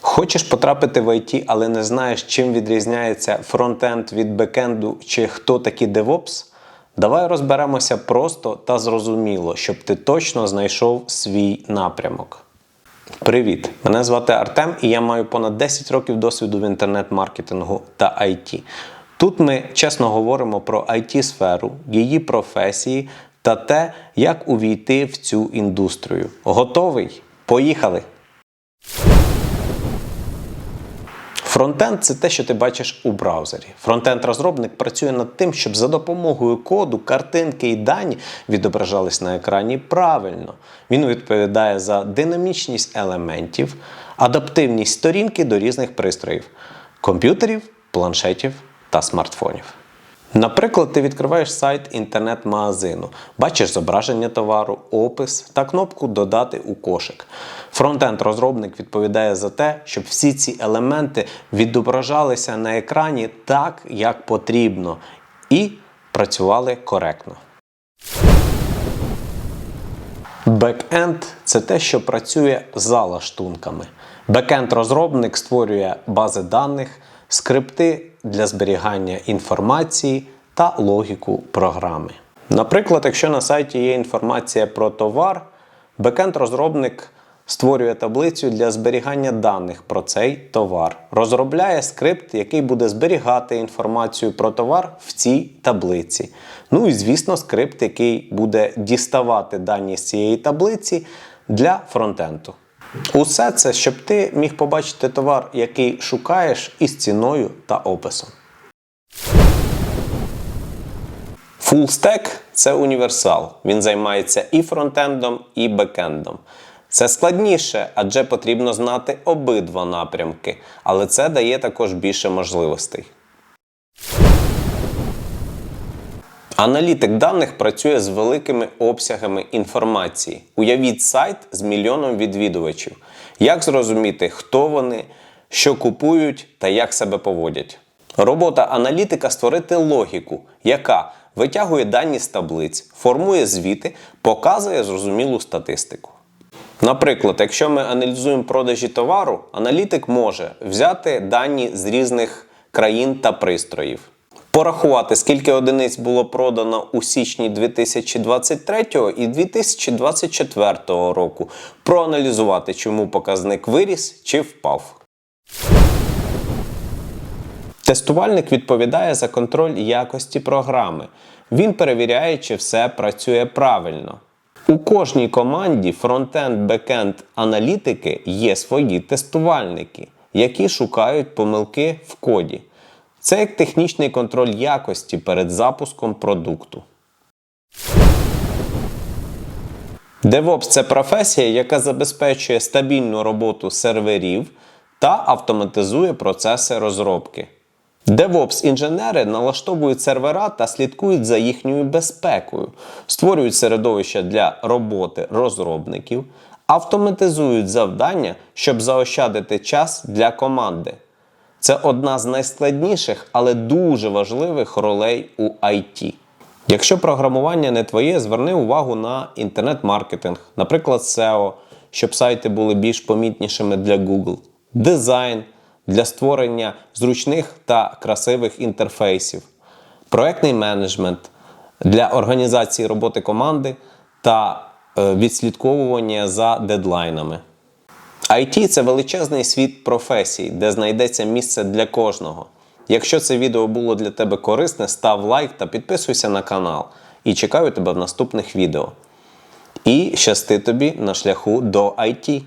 Хочеш потрапити в IT, але не знаєш, чим відрізняється фронтенд від бекенду чи хто такі DevOps? Давай розберемося просто та зрозуміло, щоб ти точно знайшов свій напрямок. Привіт! Мене звати Артем і я маю понад 10 років досвіду в інтернет-маркетингу та IT. Тут ми чесно говоримо про IT-сферу, її професії та те, як увійти в цю індустрію. Готовий? Поїхали! Фронтенд це те, що ти бачиш у браузері. Фронтенд-розробник працює над тим, щоб за допомогою коду, картинки і дані відображались на екрані правильно. Він відповідає за динамічність елементів, адаптивність сторінки до різних пристроїв комп'ютерів, планшетів та смартфонів. Наприклад, ти відкриваєш сайт інтернет-магазину, бачиш зображення товару, опис та кнопку Додати у кошик. Фронтенд-розробник відповідає за те, щоб всі ці елементи відображалися на екрані так, як потрібно, і працювали коректно. Бекенд це те, що працює за лаштунками. Бекенд-розробник створює бази даних, скрипти для зберігання інформації та логіку програми. Наприклад, якщо на сайті є інформація про товар, бекенд-розробник створює таблицю для зберігання даних про цей товар, розробляє скрипт, який буде зберігати інформацію про товар в цій таблиці. Ну і, звісно, скрипт, який буде діставати дані з цієї таблиці для фронтенду. Усе це, щоб ти міг побачити товар, який шукаєш із ціною та описом. Фулстек це універсал. Він займається і фронтендом, і бекендом. Це складніше, адже потрібно знати обидва напрямки, але це дає також більше можливостей. Аналітик даних працює з великими обсягами інформації. Уявіть сайт з мільйоном відвідувачів. Як зрозуміти, хто вони, що купують та як себе поводять? Робота аналітика створити логіку, яка витягує дані з таблиць, формує звіти, показує зрозумілу статистику. Наприклад, якщо ми аналізуємо продажі товару, аналітик може взяти дані з різних країн та пристроїв, порахувати, скільки одиниць було продано у січні 2023 і 2024 року, проаналізувати, чому показник виріс чи впав. Тестувальник відповідає за контроль якості програми. Він перевіряє, чи все працює правильно. У кожній команді фронтенд, бекенд аналітики є свої тестувальники, які шукають помилки в коді. Це як технічний контроль якості перед запуском продукту. DevOps – це професія, яка забезпечує стабільну роботу серверів та автоматизує процеси розробки. DevOps-інженери налаштовують сервера та слідкують за їхньою безпекою, створюють середовище для роботи розробників, автоматизують завдання, щоб заощадити час для команди. Це одна з найскладніших, але дуже важливих ролей у IT. Якщо програмування не твоє, зверни увагу на інтернет-маркетинг, наприклад, SEO, щоб сайти були більш помітнішими для Google, дизайн для створення зручних та красивих інтерфейсів, проектний менеджмент для організації роботи команди та е, відслідковування за дедлайнами. IT – це величезний світ професій, де знайдеться місце для кожного. Якщо це відео було для тебе корисне, став лайк та підписуйся на канал. І чекаю тебе в наступних відео. І щасти тобі на шляху до IT.